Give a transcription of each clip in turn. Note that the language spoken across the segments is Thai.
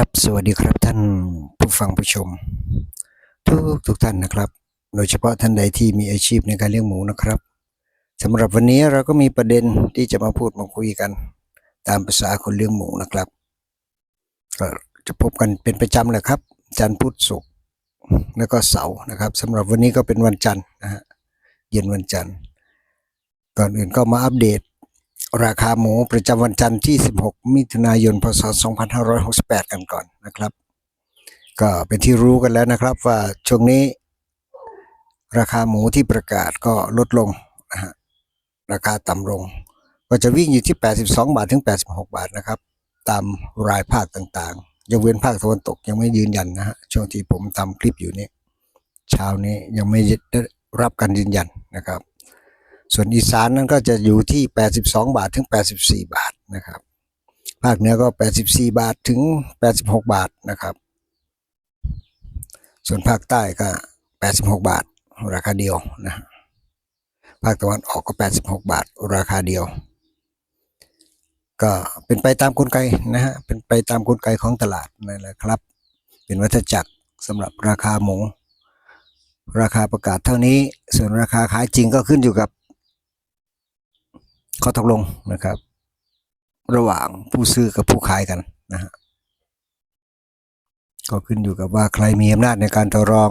ครับสวัสดีครับท่านผู้ฟังผู้ชม ทุกทุกท่านนะครับ โดยเฉพาะท่านใดที่มีอาชีพในการเลี้ยงหมูนะครับสำหรับวันนี้เราก็มีประเด็นที่จะมาพูดมาคุยกัน ตามภาษาคนเลี้ยงหมูนะครับก็จะพบกันเป็นประจำแหละครับ จันทร์พุธศุกร์แล้วก็เสาร์นะครับสำหรับวันนี้ก็เป็นวันจันทร์นะฮะเย็นวันจันทร์ก่อนอื่นก็มาอัปเดต ราคาหมูประจำวันจันทร์ที่ 16 มิถุนายน พศ 2568 กันก่อนนะครับ ก็เป็นที่รู้กันแล้วนะครับว่าช่วงนี้ ราคาหมูที่ประกาศก็ลดลงนะฮะราคาต่ำลง ก็จะวิ่งอยู่ที่ 82 บาทถึง 86 บาทนะครับ ตามรายภาคต่างๆยกเว้นภาคตะวันตกยังไม่ยืนยันนะฮะช่วงที่ผมทำคลิปอยู่นี้เช้านี้ยังไม่ได้รับการยืนยันนะครับ ส่วนอีสานนั้นก็จะอยู่ที่ 82 บาทถึง 84 บาทนะครับ ภาคเหนือก็ 84 บาทถึง 86 บาทนะครับ ส่วนภาคใต้ก็ 86 บาทราคาเดียวนะ ภาคตะวันออกก็ 86 บาทราคาเดียว ก็เป็นไปตามกลไกนะฮะ เป็นไปตามกลไกของตลาดนั่นแหละครับ เป็นวัฏจักรสำหรับราคาหมู ราคาประกาศเท่านี้ ส่วนราคาขายจริงก็ขึ้นอยู่กับ ข้อตกลงนะครับ ระหว่างผู้ซื้อกับผู้ขายกันนะฮะก็ขึ้นอยู่กับว่าใครมีอำนาจในการต่อรอง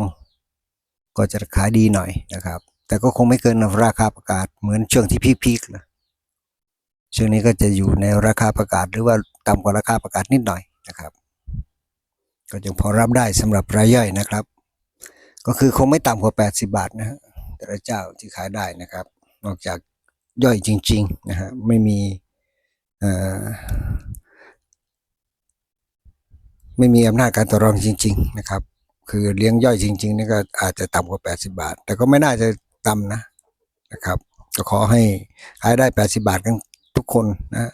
ก็จะขายดีหน่อยนะครับ แต่ก็คงไม่เกินราคาประกาศเหมือนช่วงที่พีคๆนะช่วงนี้ก็จะอยู่ในราคาประกาศหรือว่าต่ำกว่าราคาประกาศนิดหน่อยนะครับ ก็ยังพอรับได้สำหรับรายย่อยนะครับ ก็คือคงไม่ต่ำกว่า 80 บาทนะฮะแต่ละเจ้าที่ขายได้นะครับ นอกจาก ย่อยจริงๆนะฮะไม่มีไม่มีอำนาจการต่อรองจริง ๆ นะครับ คือเลี้ยงย่อยจริงๆนี่ก็อาจจะต่ำกว่า 80 บาท แต่ก็ไม่น่าจะต่ำนะนะครับก็ขอให้ขายได้ 80 บาทกันทุกคนนะ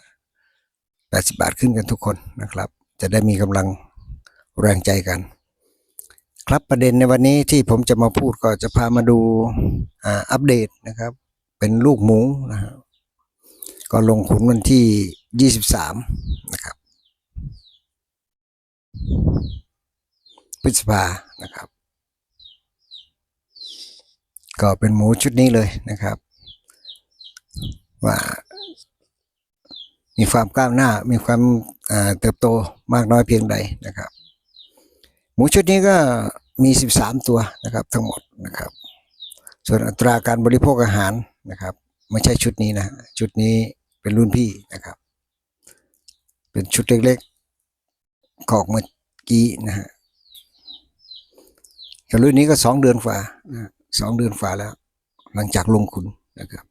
80 บาทขึ้นกันทุกคนนะครับ จะได้มีกำลังแรงใจกัน ครับประเด็นในวันนี้ที่ผมจะมาพูดก็จะพามาดูอัปเดตนะครับ เป็นลูกหมูนะฮะก็ลงขุนวันที่ 23 นะครับพฤษภานะครับ ก็เป็นหมูชุดนี้เลยนะครับ ว่า มีความก้าวหน้ามีความเติบโตมากน้อยเพียงใดนะครับ หมูชุดนี้ก็มี 13 ตัวนะครับทั้งหมดนะครับ ส่วนอัตราการบริโภคอาหาร นะครับไม่ใช่ชุดนี้นะชุดนี้เป็นรุ่นพี่นะครับ เป็นชุดเล็กๆกอกเมื่อกี้นะฮะแต่รุ่นนี้ก็สองเดือนฝ่าสองเดือนฝ่าแล้ว หลังจากลงขุนนะครับ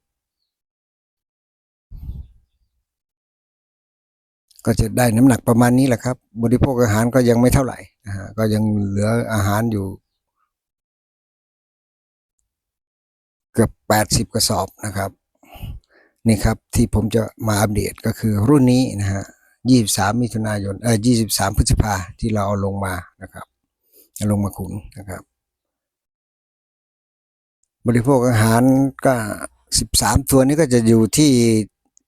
ก็จะได้น้ำหนักประมาณนี้แหละครับ บริโภคอาหารก็ยังไม่เท่าไหร่นะฮะก็ยังเหลืออาหารอยู่ เกือบแปดสิบกระสอบนะครับ นี่ครับที่ผมจะมาอัปเดตก็คือรุ่นนี้นะฮะยี่สามมิถุนายนเออยี่สิบสามพฤษภาที่เราเอาลงมานะครับเอาลงมาขุนนะครับ บริโภคอาหารก็สิบสามตัวนี้ก็จะอยู่ที่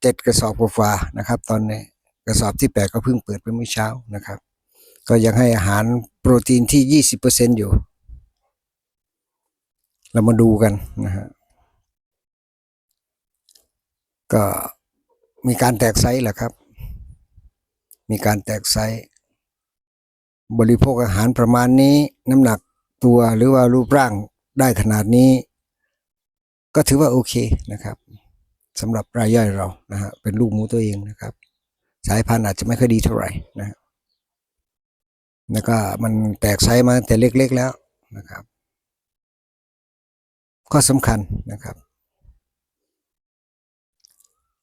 เจ็ดกระสอบกว่านะครับ ตอนนี้กระสอบที่แปดก็เพิ่งเปิดไปเมื่อเช้านะครับ ก็ยังให้อาหารโปรตีนที่ยี่สิบเปอร์เซ็นอยู่ เรามาดูกันนะฮะก็มีการแตกไซส์แหละครับ มีการแตกไซส์บริโภคอาหารประมาณนี้น้ำหนักตัวหรือว่ารูปร่างได้ขนาดนี้ ก็ถือว่าโอเคนะครับสำหรับรายย่อยเรานะฮะเป็นลูกหมูตัวเองนะครับ สายพันธุ์อาจจะไม่ค่อยดีเท่าไหร่นะแล้วก็มันแตกไซส์มาแต่เล็กๆแล้วนะครับ ข้อสำคัญนะครับ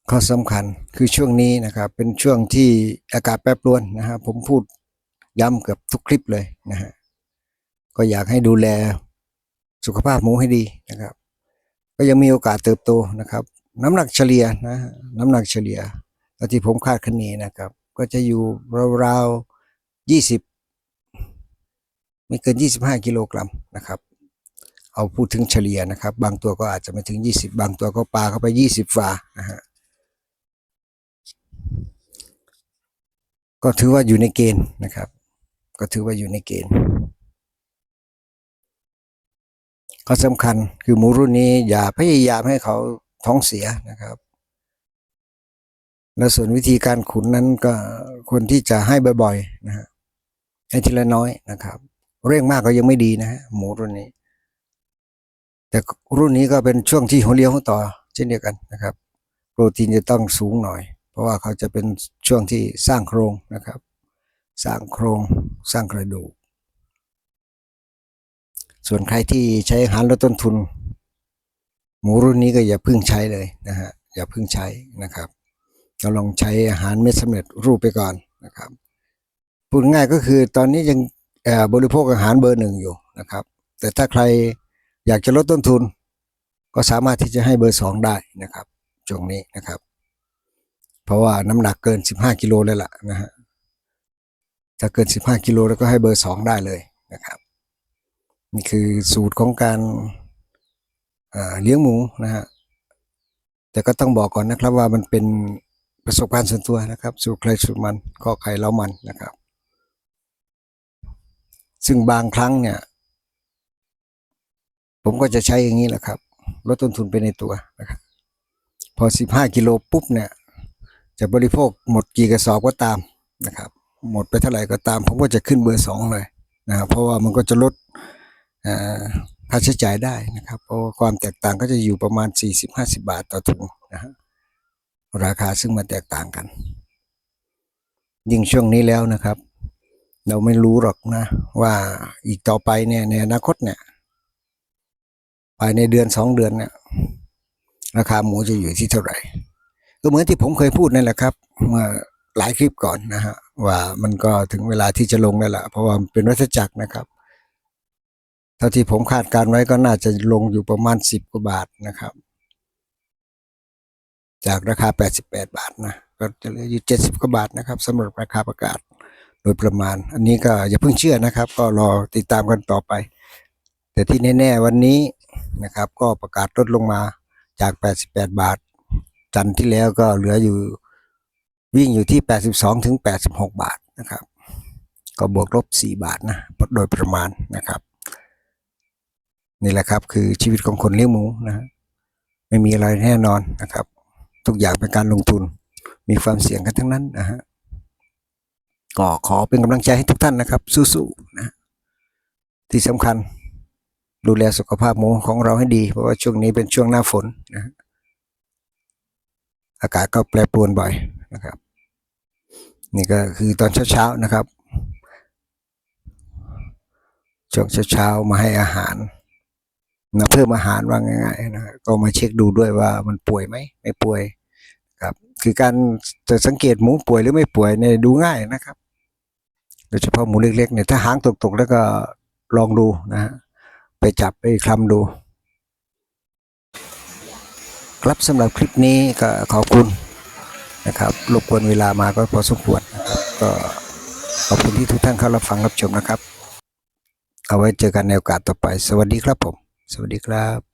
ข้อสำคัญคือช่วงนี้นะครับ เป็นช่วงที่อากาศแปรปรวนนะฮะผมพูดย้ำเกือบทุกคลิปเลยนะฮะก็อยากให้ดูแลสุขภาพหมูให้ดีนะครับ ก็ยังมีโอกาสเติบโตนะครับ น้ำหนักเฉลี่ยนะน้ำหนักเฉลี่ยแล้วที่ผมคาดคะเนนะครับ ก็จะอยู่ราวๆยี่สิบไม่เกินยี่สิบห้ากิโลกรัมนะครับ เอาพูดถึงเฉลี่ยนะครับ บางตัวก็อาจจะไม่ถึงยี่สิบบางตัวก็ปลาเข้าไปยี่สิบฝานะฮะก็ถือว่าอยู่ในเกณฑ์นะครับ ก็ถือว่าอยู่ในเกณฑ์ข้อสำคัญคือหมูรุ่นนี้อย่าพยายามให้เขาท้องเสียนะครับและส่วนวิธีการขุนนั้นก็ควรที่จะให้บ่อยๆนะฮะให้ทีละน้อยนะครับ เร่งมากก็ยังไม่ดีนะฮะหมูรุ่นนี้ แต่รุ่นนี้ก็เป็นช่วงที่หัวเลี้ยวหัวต่อเช่นเดียวกันนะครับ โปรตีนจะต้องสูงหน่อย เพราะว่าเขาจะเป็นช่วงที่สร้างโครงนะครับ สร้างโครงสร้างกระดูก ส่วนใครที่ใช้อาหารลดต้นทุน หมูรุ่นนี้ก็อย่าพึ่งใช้เลยนะฮะอย่าพึ่งใช้นะครับเราลองใช้อาหารเม็ดสำเร็จรูปไปก่อนนะครับพูดง่ายก็คือตอนนี้ยังบริโภคอาหารเบอร์หนึ่งอยู่นะครับ แต่ถ้าใคร อยากจะลดต้นทุน ก็สามารถที่จะให้เบอร์สองได้นะครับช่วงนี้นะครับ เพราะว่าน้ำหนักเกิน 15กิโลเลยล่ะนะฮะถ้าเกิน 15กิโลแล้วก็ให้เบอร์สองได้เลยนะครับ นี่คือสูตรของการเอ่อเลี้ยงหมูนะฮะแต่ก็ต้องบอกก่อนนะครับว่ามันเป็นประสบการณ์ส่วนตัวนะครับสูตรใครสูตรมันก็ใครเล้ามันนะครับ ซึ่งบางครั้งเนี่ย ผมก็จะใช้อย่างนี้แหละครับ ลดต้นทุนไปในตัวนะครับ พอ 15 กิโลปุ๊บเนี่ย จะบริโภคหมดกี่กระสอบก็ตามนะครับ หมดไปเท่าไหร่ก็ตาม ผมก็จะขึ้นเบอร์สองเลยนะครับเพราะว่ามันก็จะลดค่าใช้จ่ายได้นะครับ เพราะาความแตกต่างก็จะอยู่ประมาณ 40-50 บาทต่อถุงนะฮะราคาซึ่งมันแตกต่างกัน ยิ่งช่วงนี้แล้วนะครับ เราไม่รู้หรอกนะ ว่าอีกต่อไปเนี่ยในอนาคตเนี่ย ภายในเดือนสองเดือนเนี่ยราคาหมูจะอยู่ที่เท่าไหร่ ก็เหมือนที่ผมเคยพูดนั่นแหละครับเมื่อหลายคลิปก่อนนะฮะว่ามันก็ถึงเวลาที่จะลงแล้วล่ะเพราะว่าเป็นวัฏจักรนะครับเท่าที่ผมคาดการไว้ก็น่าจะลงอยู่ประมาณสิบกว่าบาทนะครับ จากราคา 88 บาทนะก็จะเหลืออยู่ 70กว่าบาทนะครับสำหรับราคาประกาศโดยประมาณ อันนี้ก็อย่าเพิ่งเชื่อนะครับ ก็รอติดตามกันต่อไป แต่ที่แน่ ๆ วันนี้ นะครับ ก็ประกาศลดลงมาจาก 88 บาท จันที่แล้วก็เหลืออยู่วิ่งอยู่ที่ 82 ถึง 86 บาทนะครับ ก็บวกลบ 4 บาทนะโดยประมาณนะครับ นี่แหละครับคือชีวิตของคนเลี้ยงหมูนะไม่มีอะไรแน่นอนนะครับ ทุกอย่างเป็นการลงทุนมีความเสี่ยงกันทั้งนั้นนะฮะก็ขอเป็นกำลังใจให้ทุกท่านนะครับ สู้ๆนะที่สำคัญ ดูแลสุขภาพหมูของเราให้ดี เพราะว่าช่วงนี้เป็นช่วงหน้าฝนนะอากาศก็แปรปรวนบ่อยนะครับ นี่ก็คือตอนเช้าๆนะครับช่วงเช้าๆมาให้อาหารนะเพิ่มอาหารว่าง่ายๆนะก็มาเช็คดูด้วยว่ามันป่วยไหมไม่ป่วยครับคือการจะสังเกตหมูป่วยหรือไม่ป่วยเนี่ยดูง่ายนะครับ โดยเฉพาะหมูเล็กๆเนี่ยถ้าหางตกๆแล้วก็ลองดูนะฮะ ไปจับไปคลำดู ครับสำหรับคลิปนี้ก็ขอบคุณนะครับรบกวนเวลามาก็พอสมควรนะครับก็ขอบคุณที่ทุกท่านเข้ารับฟังรับชมนะครับ เอาไว้เจอกันในโอกาสต่อไป สวัสดีครับผม สวัสดีครับ